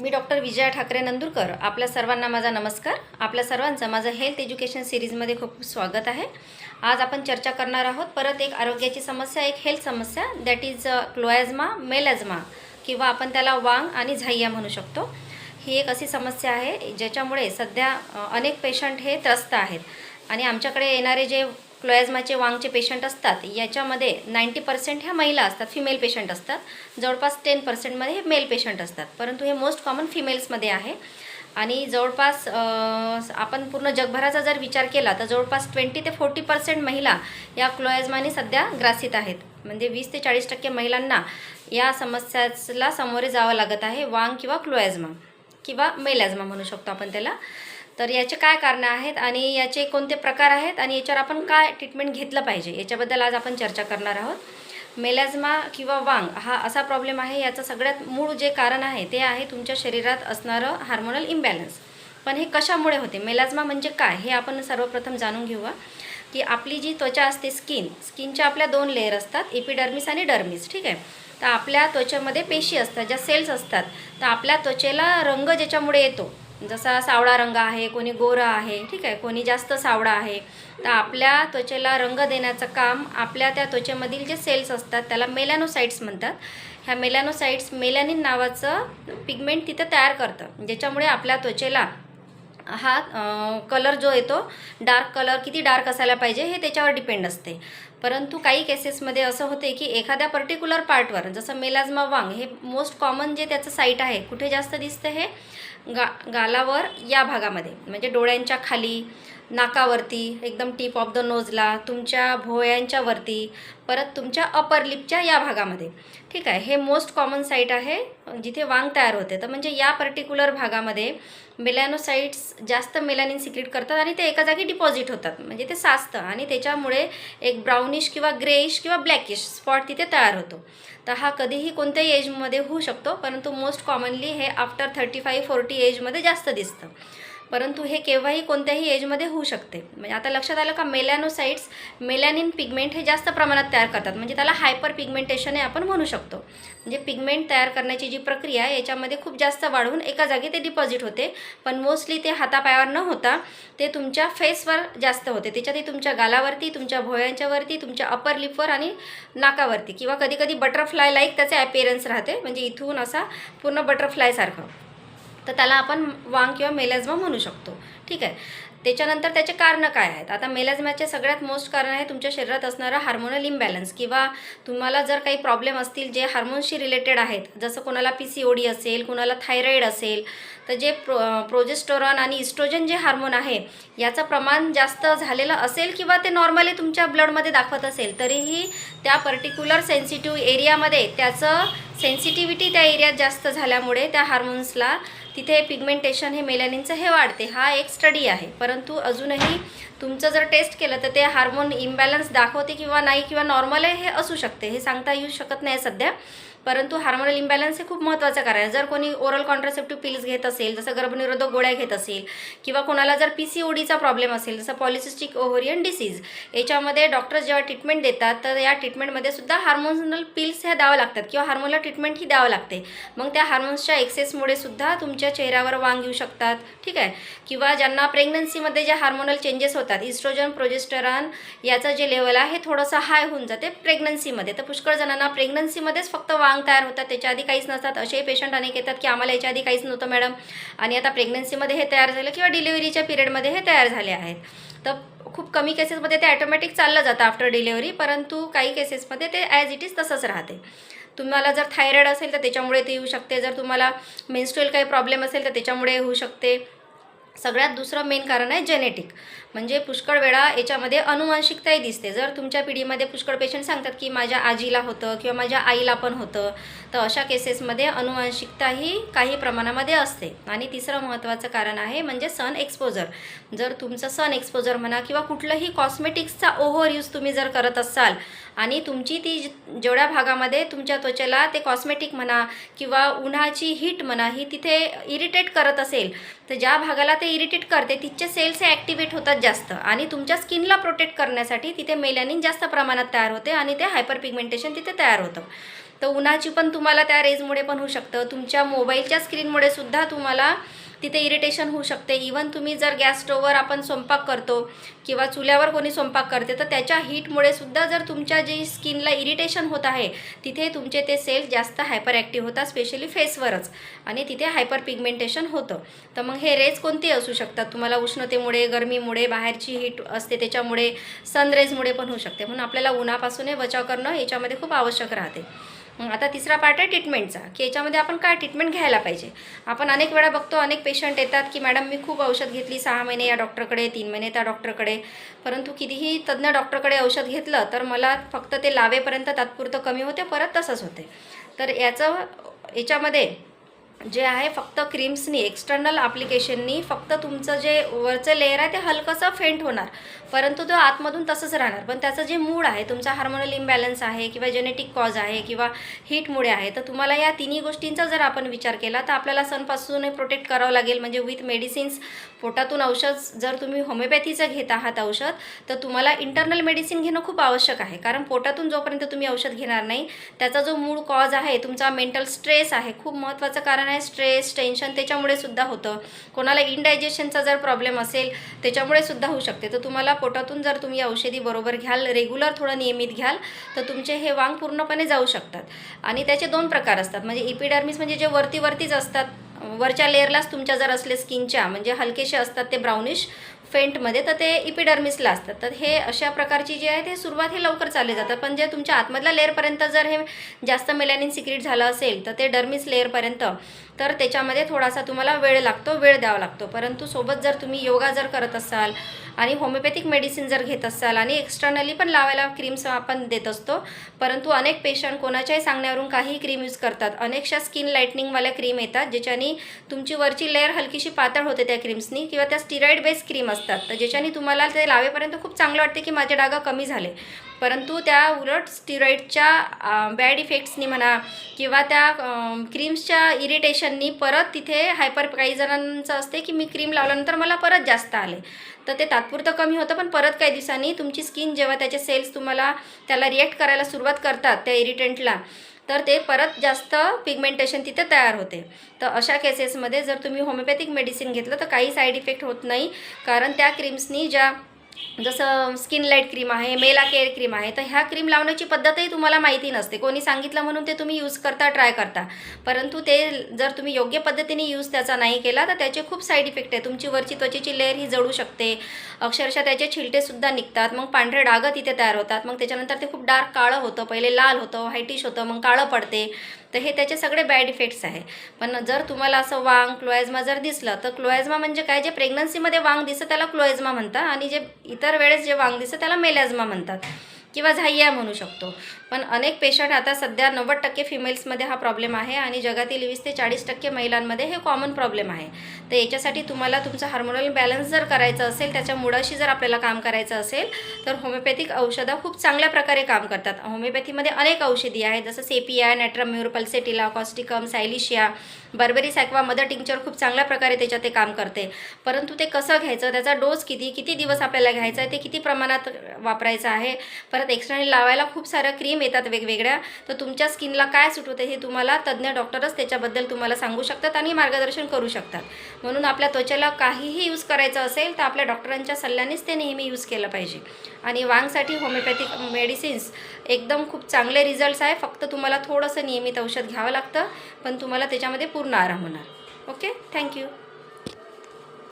मी doctor Vijaya Thakare Nandurkar. आपल्या सर्वांना माझा नमस्कार. आपल्या सर्वांचं माझं हेल्थ एज्युकेशन सिरीजमध्ये खूप स्वागत आहे. आज आपण चर्चा करणार आहोत परत एक आरोग्याची समस्या एक हेल्थ समस्या दॅट इज क्लोॲझमा मेलॅझमा किंवा आपण त्याला वांग आणि झाय्या म्हणू शकतो. ही एक अशी समस्या आहे ज्याच्यामुळे सध्या अनेक पेशंट हे त्रस्त आहेत. आणि आमच्याकडे येणारे जे क्लोयाजमाचे वांगचे पेशंट असतात याच्यामध्ये नाईंटी पर्सेंट ह्या महिला असतात फिमेल पेशंट असतात. जवळपास टेन पर्सेंटमध्ये हे मेल पेशंट असतात. परंतु हे मोस्ट कॉमन फिमेल्समध्ये आहे. आणि जवळपास आपण पूर्ण जगभराचा जर विचार केला तर जवळपास ट्वेंटी ते फोर्टी पर्सेंट महिला या क्लोयाजमाने सध्या ग्रासित आहेत. म्हणजे वीस ते चाळीस टक्के महिलांना या समस्याला सामोरे जावं लागत आहे वांग किंवा क्लोयाजमा किंवा मेलॅजमा म्हणू शकतो आपण त्याला. तर याचे काय कारणं आहेत आणि याचे कोणते प्रकार आहेत आणि याच्यावर आपण काय ट्रीटमेंट घेतलं पाहिजे? याच्याबद्दल आज आपण चर्चा करणार आहोत. मेलॅझमा किंवा वांग हा असा प्रॉब्लेम आहे याचं सगळ्यात मूळ जे कारण आहे ते आहे तुमच्या शरीरात असणारं हार्मोनल इम्बॅलन्स पण हे कशामुळे होते? मेलॅझमा म्हणजे काय? हे आपण सर्वप्रथम जाणून घेऊया. की आपली जी त्वचा असते स्किन स्किनच्या आपल्या दोन लेअर असतात इपिडर्मिस आणि डर्मिस ठीक आहे? तर आपल्या त्वचेमध्ये पेशी असतात ज्या सेल्स असतात तर आपल्या त्वचेला रंग ज्याच्यामुळे येतो जसा सावळा रंग आहे कोणी गोरा आहे ठीक आहे कोणी जास्त सावळा आहे तर आपल्या त्वचेला रंग देण्याचं काम आपल्या त्या त्वचेमधील जे सेल्स असतात त्याला मेलॅनोसाईट्स म्हणतात. ह्या मेलॅनोसाईट्स मेलॅनिन नावाचं पिगमेंट तिथं तयार करतं. ज्याच्यामुळे आपल्या त्वचेला हा कलर जो येतो डार्क कलर किती डार्क असायला पाहिजे हे त्याच्यावर डिपेंड असते. परंतु काही केसेसमध्ये असं होते की एखाद्या पर्टिक्युलर पार्टवर जसं मेलाझमा वांग हे मोस्ट कॉमन जे त्याचं साईट आहे कुठे जास्त दिसतं हे? गा गालावर या भागामध्ये म्हणजे डोळ्यांच्या खाली नाकावरती एकदम टीप ऑफ द नोजला तुमच्या भोयांच्या वरती परत तुमच्या अपर लिपच्या या भागामध्ये. ठीक आहे हे मोस्ट कॉमन साईट आहे जिथे वांग तयार होते. तर म्हणजे या पर्टिक्युलर भागामध्ये मेलॅनोसाईट्स जास्त मेलॅनिन सिक्रेट करतात आणि ते एका जागी डिपॉझिट होतात. म्हणजे ते साचतं आणि त्याच्यामुळे एक ब्राउनिश किंवा ग्रेइश किंवा ब्लॅकिश स्पॉट तिथे तयार होतो. तर हा कधीही कोणत्याही एजमध्ये होऊ शकतो परंतु मोस्ट कॉमनली हे आफ्टर थर्टी फाईव्ह फोर्टी एजमध्ये जास्त दिसतं. परंतु हे केव्हाही कोणत्याही एजमध्ये होऊ शकते. म्हणजे आता लक्षात आलं का मेलॅनोसाईट्स मेलॅनिन पिगमेंट हे जास्त प्रमाणात तयार करतात. म्हणजे त्याला हायपर पिगमेंटेशन हे आपण म्हणू शकतो. म्हणजे पिगमेंट तयार करण्याची जी प्रक्रिया आहे याच्यामध्ये खूप जास्त वाढून एका जागी ते डिपॉझिट होते. पण मोस्टली ते हातापायावर न होता ते तुमच्या फेसवर जास्त होते. त्याच्यातही तुमच्या गालावरती तुमच्या भोयांच्यावरती तुमच्या अपर लिपवर आणि नाकावरती. किंवा कधी कधी बटरफ्लाय लाईक त्याचे ॲपिअरन्स राहते. म्हणजे इथून असा पूर्ण बटरफ्लायसारखं तर त्याला आपण वांग किंवा मेलॅझमा म्हणू शकतो. ठीक आहे. त्याच्यानंतर त्याचे कारणं काय आहेत? आता मेलॅझमाचे सगळ्यात मोस्ट कारण आहे तुमच्या शरीरात असणारं हार्मोनल इम्बॅलन्स किंवा तुम्हाला जर काही प्रॉब्लेम असतील जे हार्मोन्सशी रिलेटेड आहेत जसं कोणाला पी सी ओ डी असेल कोणाला थायरॉईड असेल तर जे प्रो प्रोजेस्टोरॉन आणि इस्ट्रोजन जे हार्मोन आहे याचं प्रमाण जास्त झालेलं असेल किंवा ते नॉर्मली तुमच्या ब्लडमध्ये दाखवत असेल तरीही त्या पर्टिक्युलर सेन्सिटिव्ह एरियामध्ये त्याचं सेन्सिटिव्हिटी त्या एरियात जास्त झाल्यामुळे त्या हार्मोन्सला तिथे पिगमेंटेशन हे मेलॅनिनचं हे वाढते. हा एक स्टडी आहे. परंतु अजूनही तुमचं जर टेस्ट केलं तर ते हार्मोन इम्बॅलन्स दाखवते किंवा नाही किंवा नॉर्मल आहे हे असू शकते. हे सांगता येऊ शकत नाही सध्या. परंतु हार्मोनल इम्बॅलन्स हे खूप महत्त्वाचं कारण आहे. जर कोणी ओरल कॉन्ट्रासेप्टिव्ह पिल्स घेत असेल जसं गर्भनिरोधक गोळ्या घेत असेल किंवा कोणाला जर पी सी ओ डीचा प्रॉब्लेम असेल जसं पॉलिसिस्टिक ओव्हरियन डिसीज याच्यामध्ये डॉक्टर जेव्हा ट्रीटमेंट देतात तर या ट्रीटमेंटमध्ये सुद्धा हार्मोनल पिल्स ह्या द्यावं लागतात किंवा हार्मोनल ट्रीटमेंट ही द्यावं लागते. मग त्या हार्मोन्सच्या एक्सेसमुळे सुद्धा तुमच्या चेहऱ्यावर वांग येऊ शकतात ठीक आहे? किंवा ज्यांना प्रेग्नन्सीमध्ये जे हार्मोनल चेंजेस होतात इस्ट्रोजन प्रोजेस्टरॉन याचं जे लेवल आहे हे थोडंसं हाय होऊन जाते प्रेग्नन्सीमध्ये तर पुष्कळ जणांना प्रेग्नन्सीमध्येच फक्त वांग तयार होतात त्याच्या आधी काहीच नसतात. असेही पेशंट अनेक येतात की आम्हाला याच्या आधी काहीच नव्हतं मॅडम आणि आता प्रेग्नन्सीमध्ये हे तयार झालं किंवा डिलिव्हरीच्या पिरियडमध्ये हे तयार झाले आहेत. तर खूप कमी केसेसमध्ये ते ॲटोमॅटिक चाललं जातं आफ्टर डिलिव्हरी परंतु काही केसेसमध्ये ते ॲज इट इज तसंच राहते. तुम्हाला जर थायरॉईड असेल तर त्याच्यामुळे ते येऊ शकते. जर तुम्हाला मेन्स्ट्रुअल काही प्रॉब्लेम असेल तर त्याच्यामुळे होऊ शकते. सगळ्यात दुसरं मेन कारण आहे जेनेटिक म्हणजे पुष्कळ वेळा याच्यामध्ये अनुवांशिकताही दिसते. जर तुमच्या पिढीमध्ये पुष्कळ पेशंट सांगतात की माझ्या आजीला होतं किंवा माझ्या आईला पण होतं तर अशा केसेसमध्ये अनुवांशिकताही काही प्रमाणामध्ये असते. आणि तिसरं महत्त्वाचं कारण आहे म्हणजे सन एक्सपोजर. जर तुमचं सन एक्सपोजर म्हणा किंवा कुठलंही कॉस्मेटिक्सचा ओव्हर यूज तुम्ही जर करत असाल आणि तुमची ती जेवढ्या भागामध्ये तुमच्या त्वचेला ते कॉस्मेटिक म्हणा किंवा उन्हाची हीट म्हणा ही तिथे इरिटेट करत असेल तर ज्या भागाला ते इरिटेट करते तिथचे सेल्स हे ॲक्टिवेट होतात जास्त. आणि तुमच्या स्किनला प्रोटेक्ट करण्यासाठी तिथे मेलॅनिन जास्त प्रमाणात तयार होते आणि ते हायपर पिगमेंटेशन तिथे तयार होतं. तर उन्हाची पण तुम्हाला त्या रेजमुळे पण होऊ शकतं. तुमच्या मोबाईलच्या स्क्रीनमुळे सुद्धा तुम्हाला तिथे इरिटेशन होऊ शकते. इवन तुम्ही जर गॅस स्टोववर आपण स्वयंपाक करतो किंवा चुल्यावर कोणी स्वयंपाक करते तर त्याच्या हीटमुळे सुद्धा जर तुमच्या जी स्किनला इरिटेशन होत आहे तिथे तुमचे ते सेल्स जास्त हायपर ॲक्टिव्ह होतात स्पेशली फेसवरच आणि तिथे हायपर पिगमेंटेशन होतं. तर मग हे रेज कोणते असू शकतात? तुम्हाला उष्णतेमुळे गरमीमुळे बाहेरची हीट असते त्याच्यामुळे सनरेजमुळे पण होऊ शकते. म्हणून आपल्याला उन्हापासूनही बचाव करणं याच्यामध्ये खूप आवश्यक राहते. मग आता तिसरा पार्ट आहे ट्रीटमेंटचा की याच्यामध्ये आपण काय ट्रीटमेंट घ्यायला पाहिजे? आपण अनेक वेळा बघतो अनेक पेशंट येतात की मॅडम मी खूप औषध घेतली सहा महिने या डॉक्टरकडे तीन महिने त्या डॉक्टरकडे परंतु कितीही तज्ज्ञ डॉक्टरकडे औषध घेतलं तर मला फक्त ते लावेपर्यंत तात्पुरतं कमी होते परत तसंच होते. तर याचं याच्यामध्ये जे आहे फक्त क्रीम्सनी एक्सटर्नल ॲप्लिकेशननी फक्त तुमचं जे वरचं लेअर आहे ते हलकंसं फेंट होणार. परंतु तो आतमधून तसंच राहणार. पण त्याचं जे मूड आहे तुमचा हार्मोनल इम्बॅलन्स आहे किंवा जेनेटिक कॉज आहे किंवा हीटमुळे आहे तर तुम्हाला या तिन्ही गोष्टींचा जर आपण विचार केला तर आपल्याला सनपासून प्रोटेक्ट करावं लागेल. म्हणजे विथ मेडिसिन्स पोटातून औषध जर तुम्ही होमिओपॅथीचं घेत आहात औषध तर तुम्हाला इंटरनल मेडिसिन घेणं खूप आवश्यक आहे. कारण पोटातून जोपर्यंत तुम्ही औषध घेणार नाही त्याचा जो मूळ कॉज आहे तुमचा मेंटल स्ट्रेस आहे. खूप महत्त्वाचं कारण आहे स्ट्रेस टेन्शन त्याच्यामुळे सुद्धा होतं. कोणाला इनडायजेशनचा जर प्रॉब्लेम असेल त्याच्यामुळे सुद्धा होऊ शकते. तर तुम्हाला पोटातून जर तुम्ही औषधी बरोबर घ्याल रेग्युलर थोडं नियमित घ्याल तर तुमचे हे वांग पूर्णपणे जाऊ शकतात. आणि त्याचे दोन प्रकार असतात. म्हणजे इपिडर्मिस म्हणजे जे वरती वरतीच असतात वरच्या लेअरलाच तुमच्या जर असले स्किनच्या म्हणजे हलकेसे असतात ते ब्राउनिश फेंटमध्ये तर ते इपिडर्मिसला असतात. तर हे अशा प्रकारची जी आहे ते सुरुवात हे लवकर चालले जातात. पण जे तुमच्या आतमधल्या लेअरपर्यंत जर हे जास्त मेलॅनिन सिक्रेट झालं असेल तर ते डर्मिस लेअरपर्यंत तर त्याच्यामध्ये थोडासा तुम्हाला वेळ लागतो वेळ द्यावा लागतो. परंतु सोबत जर तुम्ही योगा जर करत असाल आणि होमिओपॅथिक मेडिसिन जर घेत असाल आणि एक्स्टर्नली पण लावायला क्रीम्स आपण देत असतो परंतु अनेक पेशंट कोणाच्याही सांगण्यावरून काही क्रीम यूज करतात. अनेकशा स्किन लाईटनिंगवाल्या क्रीम येतात ज्याच्यानी तुमची वरची लेअर हलकीशी पातळ होते त्या क्रीम्सनी किंवा त्या स्टिरॉइड बेस क्रीम असतात. तर ज्याच्याने तुम्हाला ते लावेपर्यंत खूप चांगलं वाटते की माझे डागा कमी झाले. परंतु त्या उलट स्टिरॉईडच्या बॅड इफेक्ट्सनी म्हणा किंवा त्या क्रीम्सच्या इरिटेशननी परत तिथे हायपर काही जणांचं असते की मी क्रीम लावल्यानंतर मला परत जास्त आले. तर ते तात्पुरतं कमी होतं पण परत काही दिवसांनी तुमची स्किन जेव्हा त्याचे सेल्स तुम्हाला त्याला रिॲक्ट करायला सुरुवात करतात त्या इरिटेंटला तर ते परत जास्त पिगमेंटेशन तिथे तयार होते. तर अशा केसेसमध्ये जर तुम्ही होमिओपॅथिक मेडिसिन घेतलं तर काही साईड इफेक्ट होत नाही. कारण त्या क्रीम्सनी ज्या जसं स्किन लाइट क्रीम आहे मेला केअर क्रीम आहे तर ह्या क्रीम लावण्याची पद्धतही तुम्हाला माहिती नसते. कोणी सांगितलं म्हणून ते तुम्ही यूज करता ट्राय करता. परंतु ते जर तुम्ही योग्य पद्धतीने यूज त्याचा नाही केला तर त्याचे खूप साईड इफेक्ट आहे. तुमची वरची त्वचेची लेअर ही जळू शकते. अक्षरशः त्याचे छिलटेसुद्धा निघतात. मग पांढरे डागं तिथे तयार होतात. मग त्याच्यानंतर ते खूप डार्क काळं होतं. पहिले लाल होतं व्हाईटिश होतं मग काळं पडते. तर हे त्याचे सगळे बॅड इफेक्ट्स आहे. पण जर तुम्हाला असं वांग क्लोएझमा जर दिसलं तर क्लोएझमा म्हणजे काय? जे प्रेग्नन्सीमध्ये वांग दिसतं त्याला क्लोएझमा म्हणतात आणि जे इतर वेळेस जे वांग दिसतं त्याला मेलॅझमा म्हणतात किंवा झाय्या म्हणू शकतो. पण अनेक पेशंट आता सध्या नव्वद टक्के फिमेल्समध्ये हा प्रॉब्लेम आहे आणि जगातील वीस ते चाळीस टक्के महिलांमध्ये हे कॉमन प्रॉब्लेम आहे. तर याच्यासाठी तुम्हाला तुमचा हार्मोनल बॅलन्स जर करायचं असेल त्याच्या मुळाशी जर आपल्याला काम करायचं असेल तर होमिओपॅथिक औषधं खूप चांगल्या प्रकारे काम करतात. होमिओपॅथीमध्ये अनेक औषधी आहेत जसं sepia natrum mur pulsatilla causticum silicea barberi सॅक्वा मदर टिंक्चर खूप चांगल्या प्रकारे त्याच्यात ते काम करते. परंतु ते कसं घ्यायचं त्याचा डोस किती किती दिवस आपल्याला घ्यायचा आहे ते किती प्रमाणात वापरायचं आहे परत एक्सटर्नल लावायला खूप सारं क्रीम येतात वेगवेगळ्या. तर तुमच्या स्किनला काय सूट होते हे तुम्हाला तज्ज्ञ डॉक्टरच त्याच्याबद्दल तुम्हाला सांगू शकतात आणि मार्गदर्शन करू शकतात. म्हणून आपल्या त्वचेला काहीही यूज करायचं असेल तर आपल्या डॉक्टरांच्या सल्ल्यानेच ते नेहमी यूज केलं पाहिजे. आणि वांगसाठी होमिओपॅथिक मेडिसिन्स एकदम खूप चांगले रिझल्ट्स आहे. फक्त तुम्हाला थोडंसं नियमित औषध घ्यावं लागतं पण तुम्हाला त्याच्यामध्ये पूर्ण आराम होणार. Okay thank you